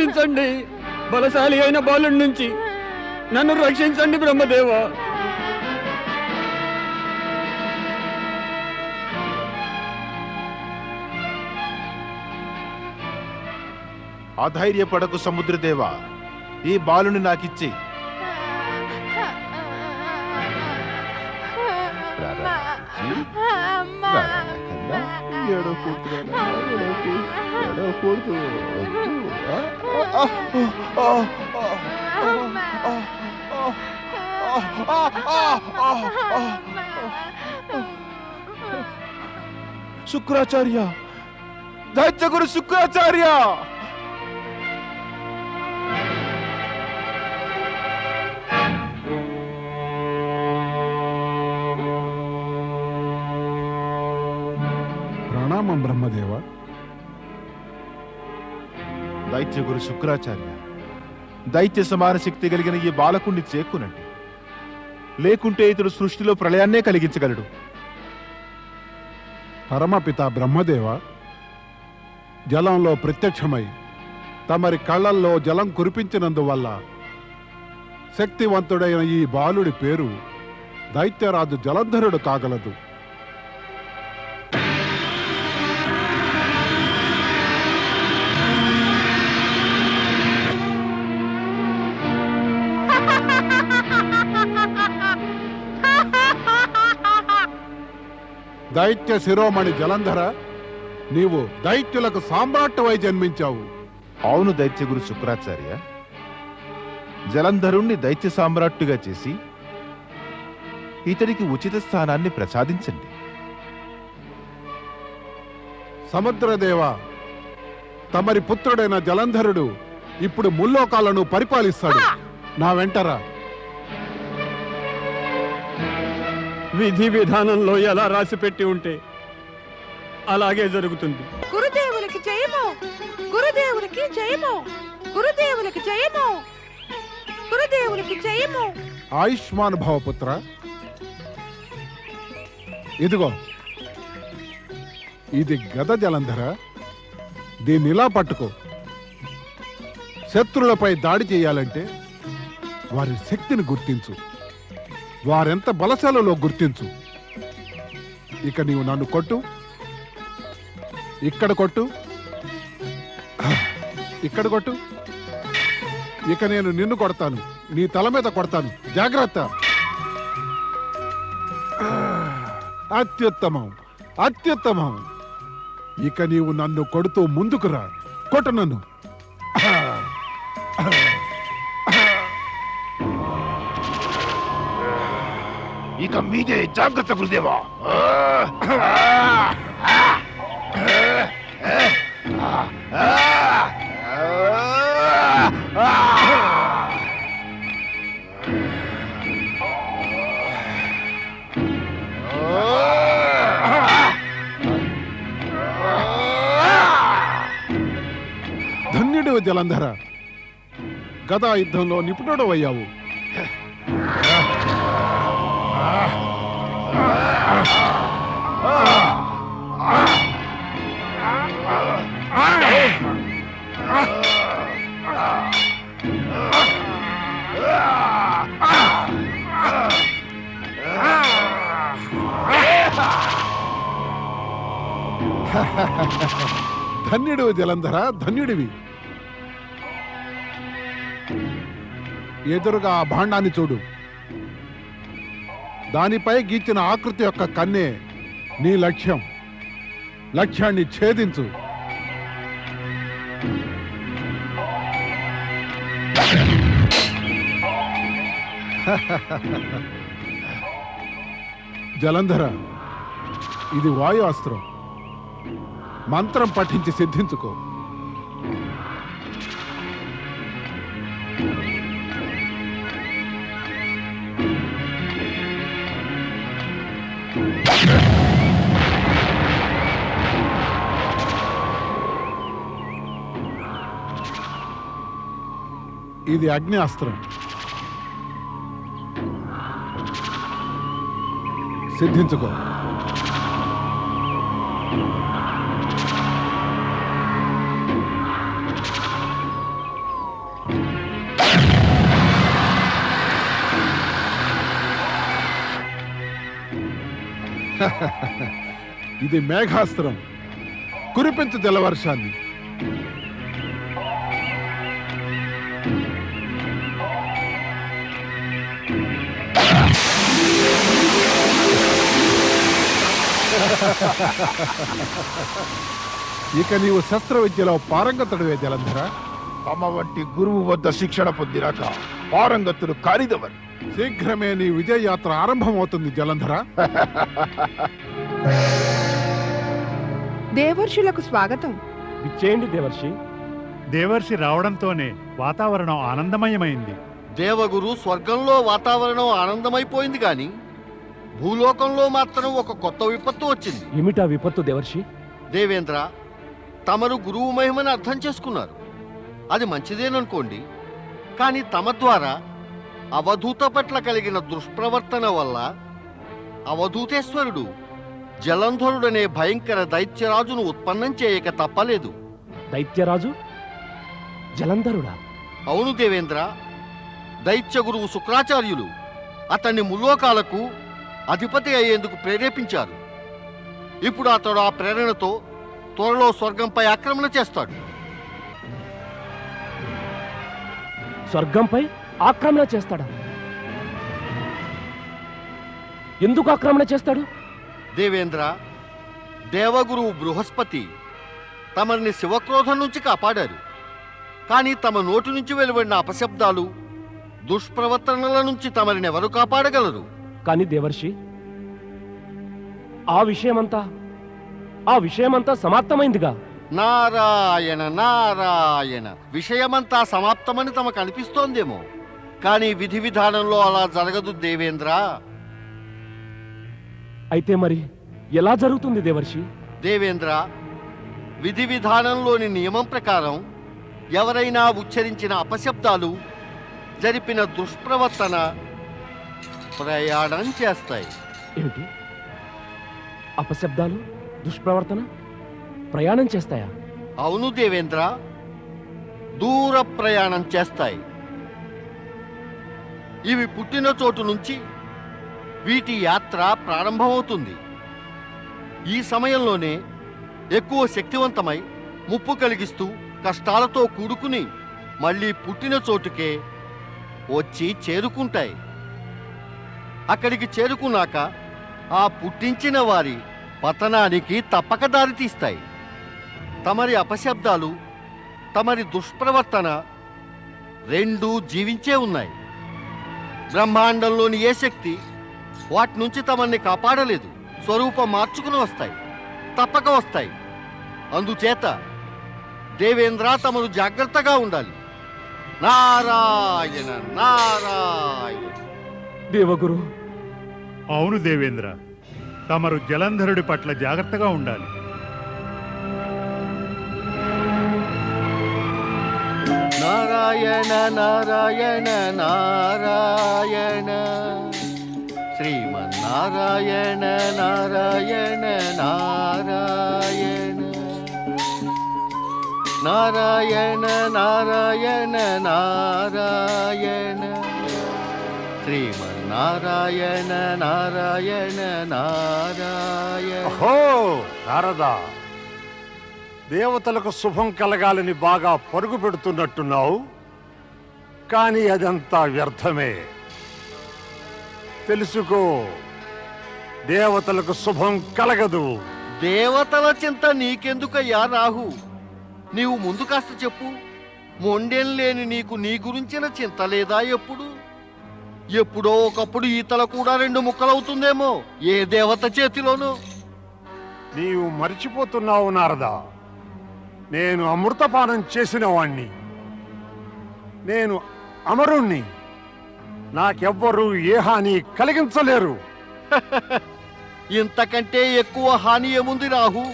రక్షించండి. బలశాలి అయిన బాలుడి నుంచి నన్ను రక్షించండి బ్రహ్మదేవ. అధైర్యపడకు సముద్రదేవ. ఈ బాలుని నాకిచ్చి శుక్రాచార్య. దైత్యగురు శుక్రాచార్య. దైత్యగురు శుక్రాచార్య దైత్య సమాన శక్తి కలిగిన ఈ బాలకుణ్ణి చేక్కునండి. లేకుంటే ఇతడు సృష్టిలో ప్రళయాన్నే కలిగించగలడు. పరమపిత బ్రహ్మదేవ జలంలో ప్రత్యక్షమై తమరి కళ్ళల్లో జలం కురిపించినందువల్ల శక్తివంతుడైన ఈ బాలుడి పేరు దైత్యరాజు జలంధరుడు కాగలదు. దైత్య శిరోమణి జలంధర నీవు దైత్యులకు సామ్రాట్టువై జన్మించావు. అవును దైత్యగురు శుక్రాచార్య. జలంధరుణ్ణి దైత్య సామ్రాట్టుగా చేసి ఇతడికి ఉచిత స్థానాన్ని ప్రసాదించండి. సముద్రదేవ తమరి పుత్రుడైన జలంధరుడు ఇప్పుడు ముల్లోకాలను పరిపాలిస్తాడు. నా వెంటరా. విధి విధానంలో ఎలా రాసి పెట్టి ఉంటే అలాగే జరుగుతుంది. గురుదేవులకి జయము! గురుదేవులకి జయము! గురుదేవులకి జయము! గురుదేవులకి జయము! ఆయుష్మాన్ భవపుత్ర ఇదిగో ఇది గద జలంధర దీన్ని ఇలా పట్టుకో. శత్రులపై దాడి చేయాలంటే వారి శక్తిని గుర్తించు. వారెంత బలశాలలో గుర్తించు. ఇక నీవు నన్ను కొట్టు. ఇక్కడ కొట్టు. ఇక్కడ కొట్టు. ఇక నేను నిన్ను కొడతాను. నీ తల మీద కొడతాను. జాగ్రత్త. అత్యుత్తమం. అత్యుత్తమం. ఇక నీవు నన్ను కొడుతూ ముందుకు రా. కొట్టు నన్ను. ఇక మీదే జాగ్రత్త గురుదేవా. ధన్యుడు జలంధర. గదా యుద్ధంలో నిపుణుడు అయ్యావు ధన్యుడు జలంధర ధన్యుడివి. ఎదురుగా ఆ భాండాన్ని చూడు. దానిపై గీచిన ఆకృతి యొక్క కన్నే నీ లక్ష్యం. లక్ష్యాన్ని ఛేదించు. జలంధర ఇది వాయు అస్త్రం మంత్రం పఠించి సిద్ధించుకో. ఇది అగ్ని అస్త్రం సిద్ధించుకో. ఇది మేఘాస్త్రం. కురిపించు తెల్లవర్షాన్ని. ఇక నీవు శస్త్ర విద్యలో పారంగతుడివే జలంధర. తమ వంటి గురువు వద్ద శిక్షణ పొందినాక పారంగతులు కారిదవరు. శీఘ్రమే నీ విజయయాత్ర ఆరంభమవుతుంది జలంధర. దేవర్షులకు స్వాగతం. విచ్చేయండి దేవర్షి. దేవర్షి రావడంతోనే వాతావరణం ఆనందమయమైంది. దేవగురు స్వర్గంలో వాతావరణం ఆనందమైపోయింది గాని భూలోకంలో మాత్రం ఒక కొత్త విపత్తు వచ్చింది. ఏమిటా విపత్తు దేవర్షి? దేవేంద్ర తమరు గురువు మహిమని అర్థం చేసుకున్నారు. అది మంచిదేననుకోండి. కానీ తమ ద్వారా అవధూత పట్ల కలిగిన దుష్ప్రవర్తన వల్ల అవధూతేశ్వరుడు జలంధరుడనే భయంకర దైత్యరాజును ఉత్పన్నం చేయక తప్పలేదు. దైత్యరాజు? జలంధరుడా? అవును దేవేంద్ర దైత్య గురువు శుక్రాచార్యులు అతన్ని ముల్లోకాలకు అధిపతి అయ్యేందుకు ప్రేరేపించారు. ఇప్పుడు అతడు ఆ ప్రేరణతో త్వరలో స్వర్గంపై ఆక్రమణ చేస్తాడు. స్వర్గంపై ఆక్రమణ చేస్తాడా? ఎందుకు ఆక్రమణ చేస్తాడు? దేవేంద్ర దేవగురువు బృహస్పతి తమని శివక్రోధం నుంచి కాపాడారు. కానీ తమ నోటి నుంచి వెలువడిన అపశబ్దాలు దుష్ప్రవర్తనల నుంచి తమరిని ఎవరు కాపాడగలరు? కానీ దేవర్షి ఆ విషయమంతా ఆ విషయమంతా సమాప్తమైందిగా. నారాయణ నారాయణ విషయమంతా సమాప్తమని తమకు అనిపిస్తోందేమో. కానీ విధి విధానంలో అలా జరగదు దేవేంద్ర. అయితే మరి ఎలా జరుగుతుంది దేవర్షి? దేవేంద్ర విధి విధానంలోని నియమం ప్రకారం ఎవరైనా ఉచ్చరించిన అపశబ్దాలు జరిపిన దుష్ప్రవర్తన ప్రయాణం చేస్తాయి. ఏమిటి? అపశబ్దాలు దుష్ప్రవర్తన ప్రయాణం చేస్తాయా? అవును దేవేంద్ర దూర ప్రయాణం చేస్తాయి. ఇవి పుట్టిన చోటు నుంచి వీటి యాత్ర ప్రారంభమవుతుంది. ఈ సమయంలోనే ఎక్కువ శక్తివంతమై ముప్పు కలిగిస్తూ కష్టాలతో కూడుకుని మళ్ళీ పుట్టిన చోటుకే వచ్చి చేరుకుంటాయి. అక్కడికి చేరుకున్నాక ఆ పుట్టించిన వారి పతనానికి తప్పక దారితీస్తాయి తమరి అపశబ్దాలు తమరి దుష్ప్రవర్తన రెండూ జీవించే ఉన్నాయి. బ్రహ్మాండంలోని ఏ శక్తి వాటి నుంచి తమన్ని కాపాడలేదు స్వరూపం మార్చుకుని వస్తాయి తప్పక వస్తాయి. అందుచేత దేవేంద్ర తమను జాగ్రత్తగా ఉండాలి. నారాయణ నారాయణ. దేవగురు అవును దేవేంద్ర తమరు జలంధరుడి పట్ల జాగ్రత్తగా ఉండాలి. నారాయణ నారాయణ నారాయణ. శ్రీమన్నారాయణ నారాయణ నారాయణ. నారాయణ నారాయణ నారాయణ. శ్రీమన్ నారాయణ నారాయణ ఓహో నారదా. దేవతలకు శుభం కలగాలని బాగా పరుగు పెడుతున్నట్టున్నావు. కానీ అదంతా వ్యర్థమే. తెలుసుకో దేవతలకు శుభం కలగదు. దేవతల చింత నీకెందుకయ్యా రాహు? నీవు ముందు కాస్త చెప్పు. మొండెం లేని నీకు నీ గురించిన చింత లేదా ఎప్పుడు? ఎప్పుడో ఒకప్పుడు ఈతల కూడా రెండు ముక్కలవుతుందేమో ఏ దేవత చేతిలోనూ. నీవు మర్చిపోతున్నావు నారదా. నేను అమృతపానం చేసిన వాణ్ణి నేను అమరుణ్ణి. నాకెవ్వరూ ఏ హాని కలిగించలేరు. ఇంతకంటే ఎక్కువ హాని ఏముంది రాహు?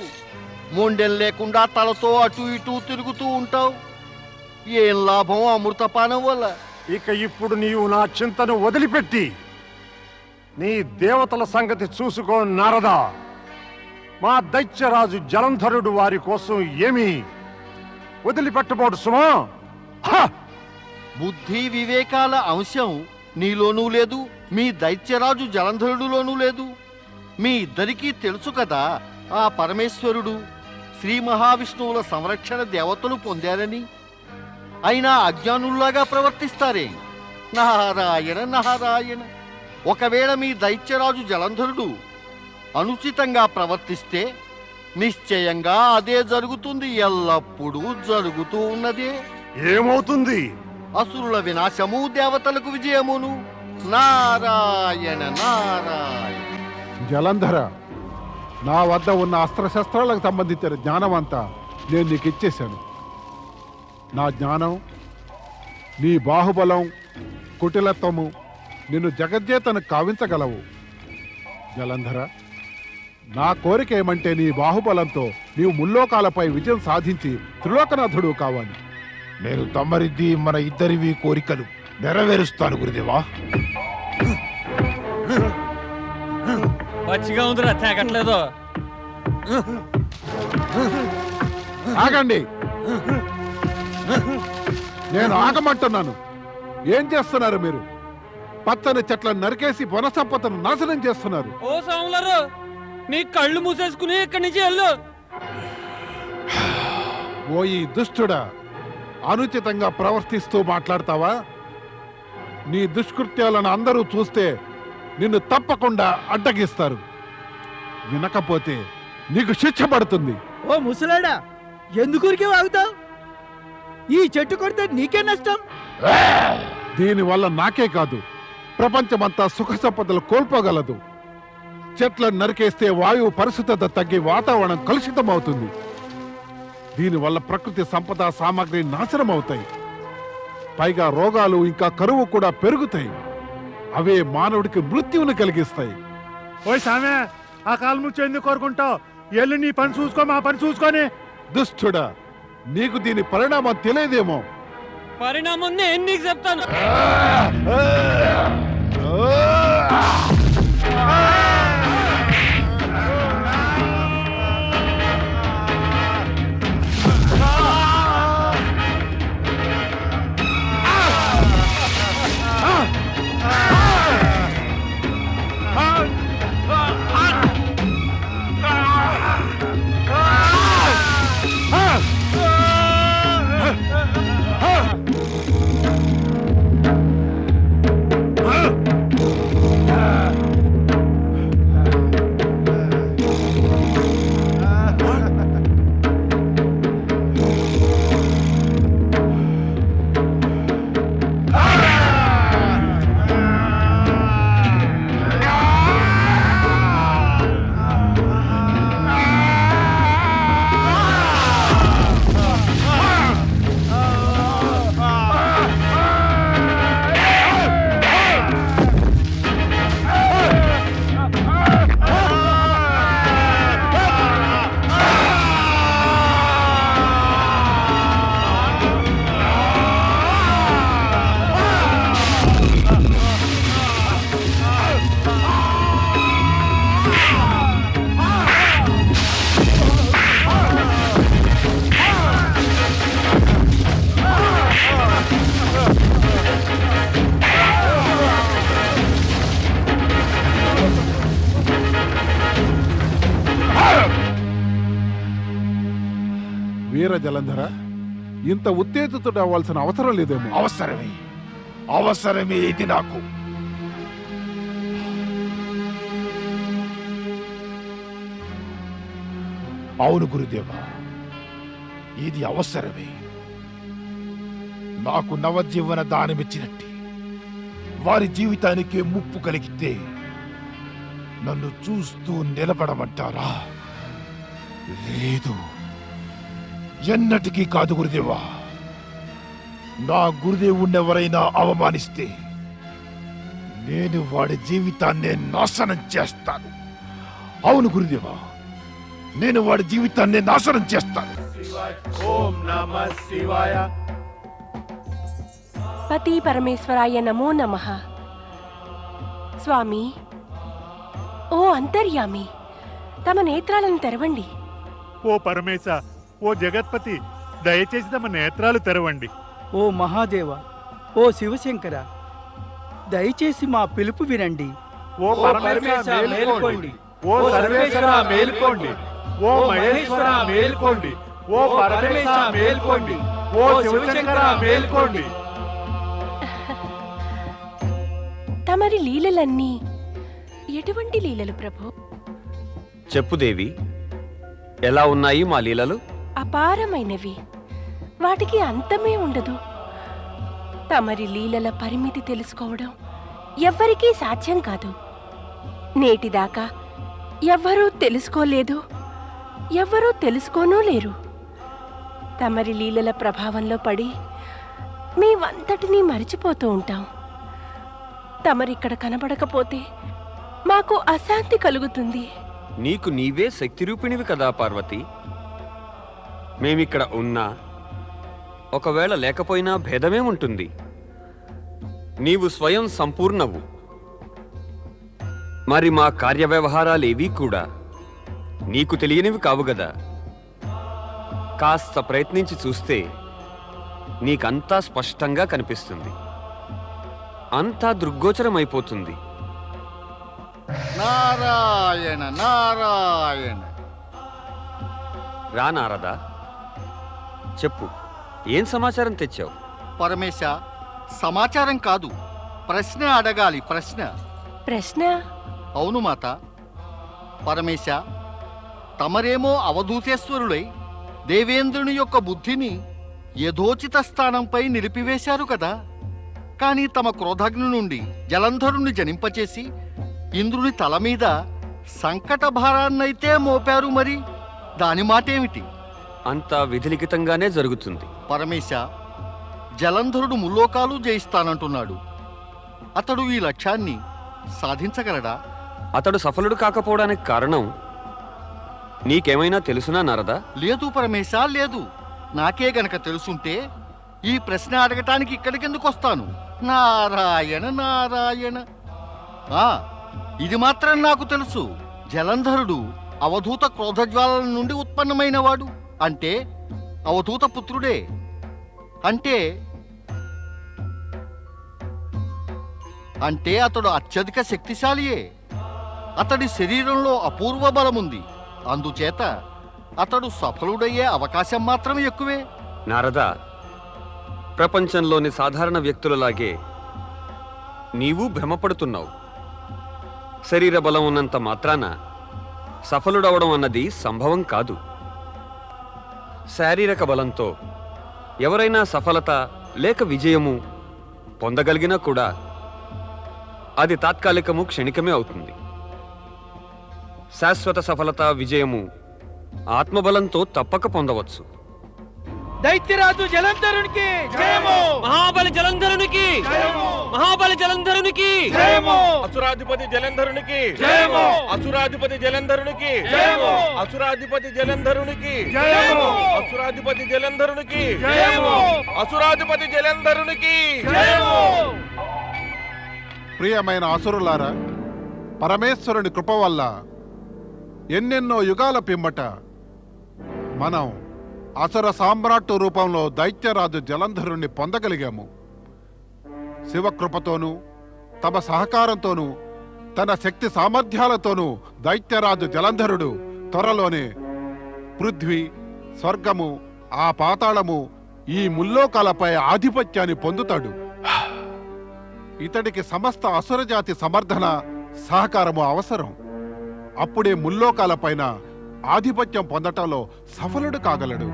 మొండెం లేకుండా తలతో అటు ఇటు తిరుగుతూ ఉంటావు. ఏం లాభం అమృతపానం వల్ల? ఇక ఇప్పుడు నీవు నా చింతను వదిలిపెట్టి నీ దేవతల సంగతి చూసుకో నారదా. మా దైత్యరాజు జలంధరుడు వారి కోసం ఏమి వదిలిపెట్టబోడు సుమా. హ! బుద్ధి వివేకాల అంశం నీలోనూ లేదు మీ దైత్యరాజు జలంధరుడులోనూ లేదు. మీ ఇద్దరికీ తెలుసు కదా ఆ పరమేశ్వరుడు శ్రీ మహావిష్ణువుల సంరక్షణ దేవతలు పొందారని. అయినా అజ్ఞానుల్లాగా ప్రవర్తిస్తారే? నారాయణ నారాయణ. ఒకవేళ మీ దైత్యరాజు జలంధరుడు అనుచితంగా ప్రవర్తిస్తే నిశ్చయంగా అదే జరుగుతుంది ఎల్లప్పుడూ జరుగుతూ ఉన్నదే. ఏమవుతుంది? అసురుల వినాశము దేవతలకు విజయమును. నారాయణ నారాయణ. జలంధర నా వద్ద ఉన్న అస్త్రశస్త్రాలకు సంబంధించిన జ్ఞానం అంతా నేను నీకు ఇచ్చేశాను నా జ్ఞానం నీ బాహుబలం కుటిలత్వము నిన్ను జగజ్జేతను కావించగలవు. జలంధర నా కోరిక ఏమంటే నీ బాహుబలంతో నీవు ముల్లోకాలపై విజయం సాధించి త్రిలోకనాథుడు కావాలి. నేను తమరిద్ది మన ఇద్దరివి కోరికలు నెరవేరుస్తాను గురుదేవా. పచ్చిగా ఉందిరా తేగట్లేదు. ఆగండి. నేను ఆగమంటున్నాను. ఏం చేస్తున్నారు మీరు? పచ్చని చెట్లను నరికేసి వనసంపదను నాశనం చేస్తున్నారు. ఓ సాములారు నీ కళ్ళు మూసేసుకుని ఇక్కడి నుంచి వెళ్ళు. ఓ ఈ దుష్టుడా అనుచితంగా ప్రవర్తిస్తూ మాట్లాడతావా? నీ దుష్కృత్యాలను అందరూ చూస్తే నిన్ను తప్పకుండా అడ్డగిస్తారు. వినకపోతే నీకు శిక్ష పడుతుంది. ఓ ముసలాడా ఎందుకూరికే వాగుతావు? ఈ చెట్టు కొడితే నీకే నష్టం? దీనివల్ల నాకే కాదు. ప్రపంచమంతా సుఖ సంపదలు కోల్పోగలదు. చెట్లను నరికేస్తే వాయువు పరిశుద్ధత తగ్గి వాతావరణం కలుషితమవుతుంది. దీనివల్ల ప్రకృతి సంపద సామాగ్రి నాశనం అవుతాయి పైగా రోగాలు ఇంకా కరువు కూడా పెరుగుతాయి. అవే మానవుడికి మృత్యువుని కలిగిస్తాయి. ఓయ్ సామె ఆ కాలు ముచ్చు ఎందుకు కోరుకుంటావు? ఎల్లు నీ పని చూసుకో మా పని చూసుకొని. దుష్టుడా నీకు దీని పరిణామం తెలియదేమో. పరిణామం నేను నీకు చెప్తాను. ఇంత ఉత్తేజితుడు అవ్వాల్సిన అవసరం లేదేమో. అవసరమే. అవసరమే ఇది నాకు. అవును గురుదేవా ఇది అవసరమే. నాకు నవజీవన దానమిచ్చినట్టే. వారి జీవితానికే ముప్పు కలిగితే నన్ను చూస్తూ నిలబడమంటారా? లేదు. ఎన్నటికీ కాదు గురుదేవా. నా గురుదేవుణ్ణి ఎవరైనా అవమానిస్తే నేను వాడి జీవితాన్ని నాశనం చేస్తాను. అవును గురుదేవా నేను వాడి జీవితాన్ని నాశనం చేస్తాను. పతి పరమేశ్వరాయ నమో నమ. స్వామి ఓ అంతర్యామి తమ నేత్రాలను తెరవండి. ఓ పరమేశ ఓ జగత్పతి దయచేసి తమ నేత్రాలు తెరవండి. ఓ మహాదేవ ఓ శివశంకర దయచేసి మా పిలుపు వినండి. ఓ మేలుకోండి. ఓ సర్వేశ్వర మేల్కోండి. ఓ మహేశ్వర మేల్కోండి. ఓ మేల్కోండి. ఓ శివశంకర మేల్కోండి. తమరి లీలలన్నీ ఎటువంటి లీలలు ప్రభు? చెప్పు దేవి ఎలా ఉన్నాయి మా లీలలు? అపారమైనవి. వాటికి అంతమే ఉండదు. తమరి లీలల పరిమితి తెలుసుకోవడం ఎవ్వరికీ సాధ్యం కాదు. నేటిదాకా ఎవ్వరూ తెలుసుకోలేదు ఎవ్వరూ తెలుసుకోనూ లేరు. తమరి లీలల ప్రభావంలో పడి మేమంతటినీ మరిచిపోతూ ఉంటాం. తమరిక్కడ కనబడకపోతే మాకు అశాంతి కలుగుతుంది. నీకు నీవే శక్తి రూపిణివి కదా పార్వతి. మేమిక్కడ ఉన్నా ఒకవేళ లేకపోయినా భేదమేముంటుంది నీవు స్వయం సంపూర్ణవు. మరి మా కార్యవ్యవహారాలేవీ కూడా నీకు తెలియనివి కావు గదా. కాస్త ప్రయత్నించి చూస్తే నీకంతా స్పష్టంగా కనిపిస్తుంది. అంతా దృగ్గోచరమైపోతుంది. నారాయణ నారాయణ. రా నారదా. చెప్పు. ఏం సమాచారం తెచ్చావు? పరమేశ సమాచారం కాదు. ప్రశ్న అడగాలి ప్రశ్న. ప్రశ్న? అవును మాత. పరమేశ తమరేమో అవధూతేశ్వరులై దేవేంద్రుని యొక్క బుద్ధిని యథోచిత స్థానంపై నిలిపివేశారు కదా. కానీ తమ క్రోధగ్ని నుండి జలంధరుణ్ణి జనింపచేసి ఇంద్రుని తల మీద సంకట భారాన్నైతే మోపారు మరి. దాని మాటేమిటి? అంతా విధిలిఖితంగానే జరుగుతుంది. పరమేశ జలంధరుడు ముల్లోకాలు జయిస్తానంటున్నాడు. అతడు ఈ లక్ష్యాన్ని సాధించగలడా? అతడు సఫలుడు కాకపోవడానికి కారణం నీకేమైనా తెలుసునా నారదా? లేదు పరమేశ లేదు. నాకే గనక తెలుసుంటే ఈ ప్రశ్న అడగటానికి ఇక్కడికెందుకు వస్తాను నారాయణ నారాయణ. ఆ ఇది మాత్రం నాకు తెలుసు. జలంధరుడు అవధూత క్రోధజ్వాలల నుండి ఉత్పన్నమైనవాడు. అంటే అవధూత పుత్రుడే. అంటే? అంటే అతడు అత్యధిక శక్తిశాలియే. అతడి శరీరంలో అపూర్వ బలముంది. అందుచేత అతడు సఫలుడయ్యే అవకాశం మాత్రం ఎక్కువే. నారదా ప్రపంచంలోని సాధారణ వ్యక్తులలాగే నీవు భ్రమపడుతున్నావు. శరీర బలం ఉన్నంత మాత్రాన సఫలుడవడం అన్నది సంభవం కాదు. శారీరక బలంతో ఎవరైనా సఫలత లేక విజయము పొందగలిగినా కూడా అది తాత్కాలికము క్షణికమే అవుతుంది. శాశ్వత సఫలత విజయము ఆత్మబలంతో తప్పక పొందవచ్చు. దైత్యరాజు జలంధరునికి జయము. మహాబలి జలంధరునికి మహాబలి జలంధరునికి అసురాధిపతి జలంధరునికి జయము. అసురాధిపతి జలంధరునికి జయము. అసురాధిపతి జలంధరునికి జయము. అసురాధిపతి జలంధరునికి జయము. అసురాధిపతి జలంధరునికి జయము. ప్రియమైన అసురులారా పరమేశ్వరుని కృప వల్ల ఎన్నెన్నో యుగాల పిమ్మట మనం అసుర సామ్రాట్టు రూపంలో దైత్యరాజు జలంధరుణ్ణి పొందగలిగాము. శివకృపతోనూ తమ సహకారంతోనూ తన శక్తి సామర్థ్యాలతోనూ దైత్యరాజు జలంధరుడు త్వరలోనే పృథ్వీ స్వర్గము ఆ పాతాళము ఈ ముల్లోకాలపై ఆధిపత్యాన్ని పొందుతాడు. ఇతడికి సమస్త అసురజాతి సమర్థన సహకారము అవసరం. అప్పుడే ముల్లోకాలపైన ఆధిపత్యం పొందటంలో సఫలుడు కాగలడు.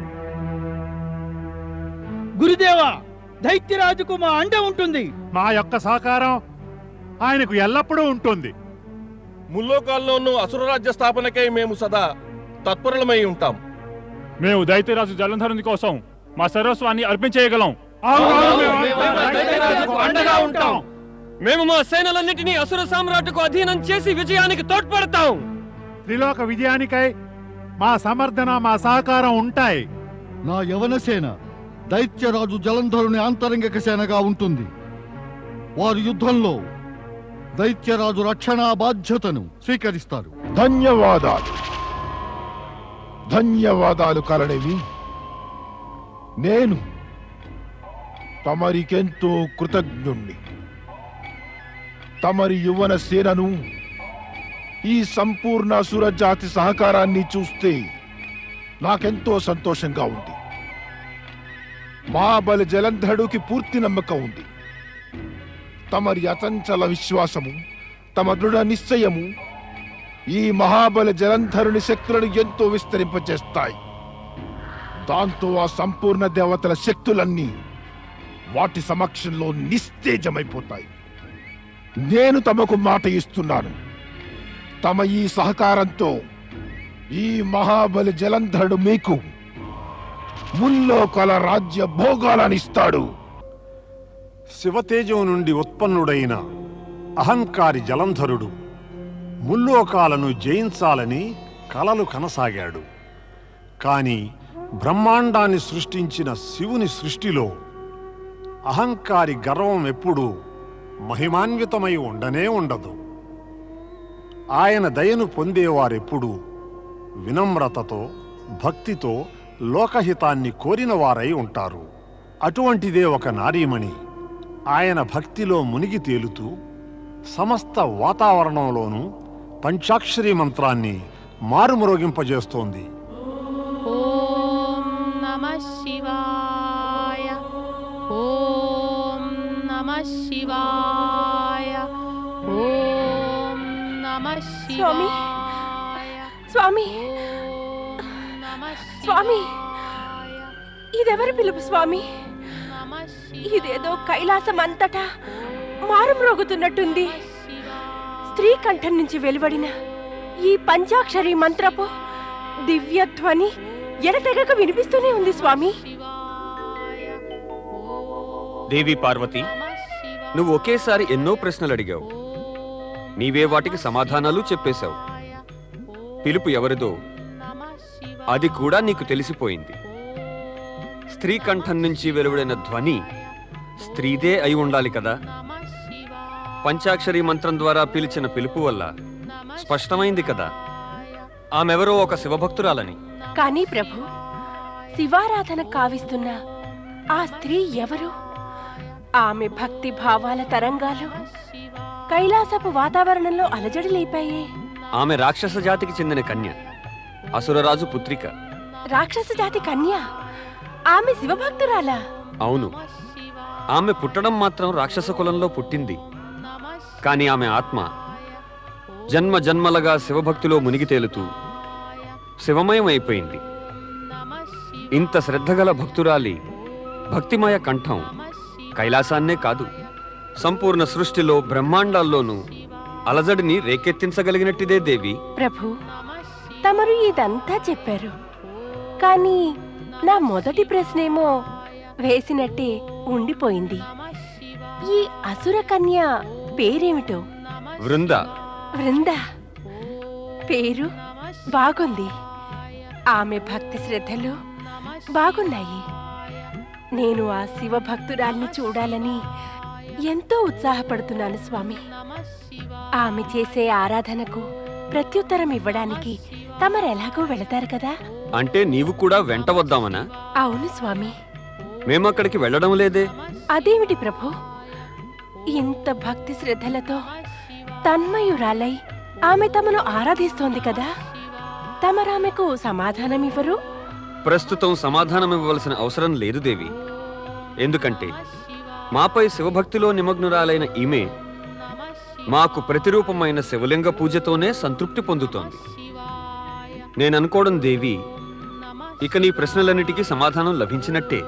గురుదేవా దైత్యరాజుకు మా అండ ఉంటుంది. మా యొక్క సహకారం ఆయనకు ఎల్లప్పుడూ ఉంటుంది. ముల్లోకాల్లోనూ అసురరాజ్య స్థాపనకై మేము సదా తత్పరులమై ఉంటాం. మేము దైత్యరాజు జలంధరుని కోసం మా సర్వస్వాన్ని అర్పించేయగలం. అండగా ఉంటాం. మేము మా సేనలన్నిటినీ అసుర సామ్రాట్టుకు అధీనం చేసి విజయానికి తోడ్పడతాం. త్రిలోక విజయానికై మా సమర్థన మా సహకారం ఉంటాయి. నా యవన సేన దైత్యరాజు జలంధరుని ఆంతరంగిక సేనగా ఉంటుంది. వారు యుద్ధంలో దైత్యరాజు రక్షణా బాధ్యతను స్వీకరిస్తారు. ధన్యవాదాలు. ధన్యవాదాలు కలనివి నేను తమరికెంతో కృతజ్ఞుణ్ణి. తమరి యువన సేనను ఈ సంపూర్ణ అసుర జాతి సహకారాన్ని చూస్తే నాకెంతో సంతోషంగా ఉంది. మహాబలి జలంధరుడికి పూర్తి నమ్మకం ఉంది. తమరి అచంచల విశ్వాసము తమ దృఢ నిశ్చయము ఈ మహాబలి జలంధరుని శక్తులను ఎంతో విస్తరింపచేస్తాయి దాంతో ఆ సంపూర్ణ దేవతల శక్తులన్నీ వాటి సమక్షంలో నిస్తేజమైపోతాయి. నేను తమకు మాట ఇస్తున్నాను. తమ ఈ సహకారంతో ఈ మహాబలి జలంధరుడు మీకు ముల్లోకాల రాజ్య భోగాలనిస్తాడు శివతేజం నుండి ఉత్పన్నుడైన అహంకారి జలంధరుడు ముల్లోకాలను జయించాలని కలలు కనసాగాడు. కాని బ్రహ్మాండాన్ని సృష్టించిన శివుని సృష్టిలో అహంకారి గర్వం ఎప్పుడూ మహిమాన్వితమై ఉండనే ఉండదు. ఆయన దయను పొందేవారెప్పుడు వినమ్రతతో భక్తితో లోకహితాన్ని కోరిన వారై ఉంటారు. అటువంటిదే ఒక నారీమణి. ఆయన భక్తిలో మునిగి తేలుతూ సమస్త వాతావరణంలోనూ పంచాక్షరి మంత్రాన్ని మారుమ్రోగింపజేస్తోంది. ఓం నమ శివాయ. ఓం నమ శివాయ. స్వామి స్వామి స్వామి ఇదెవరి పిలుపు స్వామి? ఇదేదో కైలాసం అంతటా మారుమ్రోగుతున్నట్టుంది స్త్రీ కంఠం నుంచి వెలువడిన ఈ పంచాక్షరి మంత్రపు దివ్యధ్వని ఎడతెగక వినిపిస్తూనే ఉంది స్వామి. దేవి పార్వతి నువ్వు ఒకేసారి ఎన్నో ప్రశ్నలు అడిగావు. నీవే వాటికి సమాధానాలు చెప్పేశావు. పిలుపు ఎవరిదో అది కూడా నీకు తెలిసిపోయింది. స్త్రీ కంఠం నుంచి వెలువడిన ధ్వని స్త్రీదే అయి ఉండాలి కదా. పంచాక్షరి మంత్రం ద్వారా పిలిచిన పిలుపు వల్ల స్పష్టమైంది కదా. ఆమెవరో ఒక శివభక్తురాలని. కానీ ప్రభు శివారాధన కావిస్తున్న ఆ స్త్రీ ఎవరు? ఆమె భక్తి భావాల తరంగాలు కైలాసపు వాతావరణంలో అలజడి లేపాయే ఆమె రాక్షస జాతికి చెందిన కన్య అసురరాజు పుత్రిక. రాక్షస జాతి కన్య? ఆమె శివభక్తురాలా? అవును. ఆమె పుట్టడం మాత్రం రాక్షస కులంలో పుట్టింది. కానీ ఆమె ఆత్మ జన్మ జన్మలగా శివభక్తిలో మునిగి తేలుతూ శివమయం అయిపోయింది ఇంత శ్రద్ధగల భక్తురాలి భక్తిమయ కంఠం కైలాసాన్నే కాదు. సంపూర్ణ సృష్టిలో బ్రహ్మాండాల్లోనూ అలజడిని రేకెత్తించగలిగినట్టిదే దేవి. ప్రభు తమరు ఇదంతా చెప్పారు. కానీ నా మొదటి ప్రశ్నేమో వేసినట్టే ఉండిపోయింది. ఈ అసుర కన్య పేరేమిటో? వృంద. వృంద. పేరు బాగుంది. ఆమె భక్తి శ్రద్ధలు బాగున్నాయి. నేను ఆ శివ భక్తురాల్ని చూడాలని ఎంతో ఉత్సాహపడుతున్నాను స్వామి. ఆమె చేసే ఆరాధనకు ప్రత్యుత్తరం ఇవ్వడానికి తమరెలాగో వెళతారు కదా? అంటే నీవు కూడా వెంట వద్దామనా? అవును స్వామి. మేమక్కడికి వెళ్ళడం లేదే? అదేమిటి ప్రభు? ఇంత భక్తి శ్రద్ధలతో తన్మయురాలై ఆమె తమను ఆరాధిస్తోంది కదా? తమరామెకు సమాధానమివ్వరు? ప్రస్తుతం సమాధానం ఇవ్వవలసిన అవసరం లేదు దేవి. ఎందుకంటే మాపై శివభక్తిలో నిమగ్నురాలైన ఈమె మాకు ప్రతిరూపమైన శివలింగ పూజతోనే సంతృప్తి పొందుతోంది. నేననుకోవడం దేవి ఇక నీ ప్రశ్నలన్నిటికీ సమాధానం లభించినట్టే.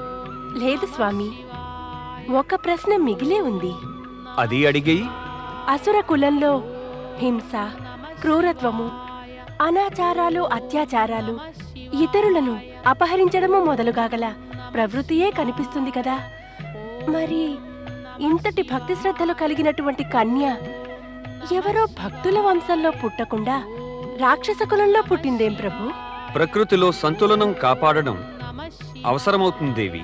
లేదు స్వామి ఒక ప్రశ్న మిగిలే ఉంది. అది అడిగేయి. అసుర కులంలో హింస క్రూరత్వము అనాచారాలు అత్యాచారాలు ఇతరులను అపహరించడము మొదలుగాగల ప్రవృత్తియే కనిపిస్తుంది కదా. మరి ఇంతటి భక్తి శ్రద్ధలు కలిగినటువంటి కన్య ఎవరో భక్తుల వంశంలో పుట్టకుండా రాక్షస కులంలో పుట్టిందేం ప్రభు? ప్రకృతిలో సంతులనం కాపాడడం అవసరమవుతుంది దేవి.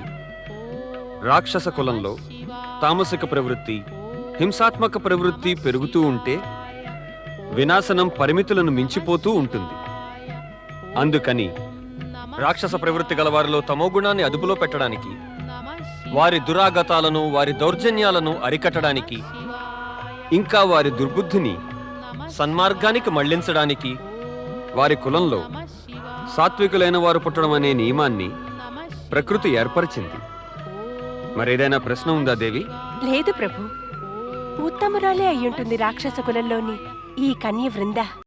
రాక్షస కులంలో తామసిక ప్రవృత్తి హింసాత్మక ప్రవృత్తి పెరుగుతూ ఉంటే వినాశనం పరిమితులను మించిపోతూ ఉంటుంది. అందుకని రాక్షస ప్రవృత్తి గలవారిలో తమోగుణాన్ని అదుపులో పెట్టడానికి వారి దురాగతాలను వారి దౌర్జన్యాలను అరికట్టడానికి ఇంకా వారి దుర్బుద్ధిని సన్మార్గానికి మళ్ళించడానికి వారి కులంలో సాత్వికులైన వారు పుట్టడం అనే నియమాన్ని ప్రకృతి ఏర్పరిచింది. మరేదైనా ప్రశ్న ఉందా దేవి? లేదు ప్రభు. ఉత్తమురాలే అయ్యుంటుంది రాక్షస కులంలోని ఈ కన్య వృందా